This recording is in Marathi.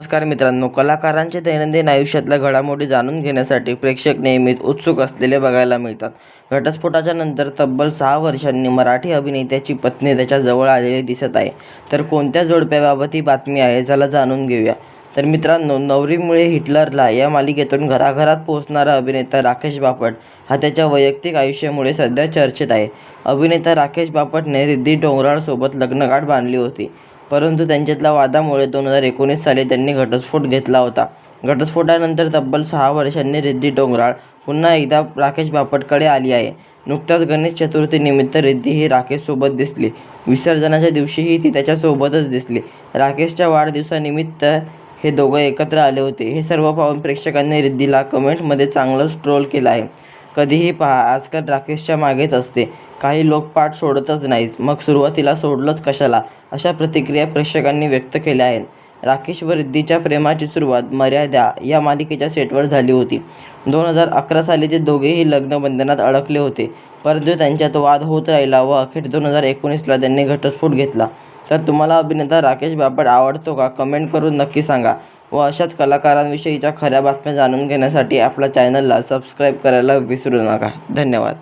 नमस्कार मित्रांनो कलाकारांच्या दैनंदिन आयुष्यातल्या घडामोडी जाणून घेण्यासाठी प्रेक्षक नेहमीच उत्सुक असलेले बघायला मिळतात. घटस्फोटाच्या नंतर तब्बल सहा वर्षांनी मराठी अभिनेत्याची पत्नी त्याच्याजवळ आलेली दिसत आहे. तर कोणत्या जोडप्याबाबत ही बातमी आहे चला जाणून घेऊया. तर मित्रांनो नवरीमुळे हिटलरला या मालिकेतून घराघरात पोहोचणारा अभिनेता राकेश बापट हा त्याच्या वैयक्तिक आयुष्यामुळे सध्या चर्चेत आहे. अभिनेता राकेश बापटने रिद्धी डोंगराळसोबत लग्नगाठ बांधली होती. परंतु त्यांच्यातल्या वादामुळे दोन हजार एकोणीस साली त्यांनी घटस्फोट घेतला होता. घटस्फोटानंतर तब्बल सहा वर्षांनी रिद्धी डोंगराळ पुन्हा एकदा राकेश बापटकडे आली आहे. नुकताच गणेश चतुर्थीनिमित्त रिद्धी ही राकेशसोबत दिसली. विसर्जनाच्या दिवशीही ती त्याच्यासोबतच दिसली. राकेशच्या वाढदिवसानिमित्त हे दोघं एकत्र आले होते. हे सर्व पाहून प्रेक्षकांनी रिद्धीला कमेंटमध्ये चांगलंच ट्रोल केलं आहे. कधीही पहा आजकाल राकेशच्या मागेच असते. काही लोक पाठ सोडतच नाहीत. मग सुरुवातीला सोडलंच कशाला? अशा प्रतिक्रिया प्रेक्षकांनी व्यक्त केल्या आहेत. राकेश व रिद्धीच्या प्रेमाची सुरुवात मर्यादा या मालिकेच्या सेटवर झाली होती. दोन हजार अकरा साली ते दोघेही लग्नबंधनात अडकले होते. परंतु त्यांच्यात वाद होत राहिला व अखेर दोन हजार एकोणीसला त्यांनी घटस्फोट घेतला. तर तुम्हाला अभिनेता राकेश बापट आवडतो का? कमेंट करून नक्की सांगा. व अशाच कलाकारांविषयीच्या खऱ्या बातम्या जाणून घेण्यासाठी आपल्या चॅनलला सबस्क्राईब करायला विसरू नका. धन्यवाद.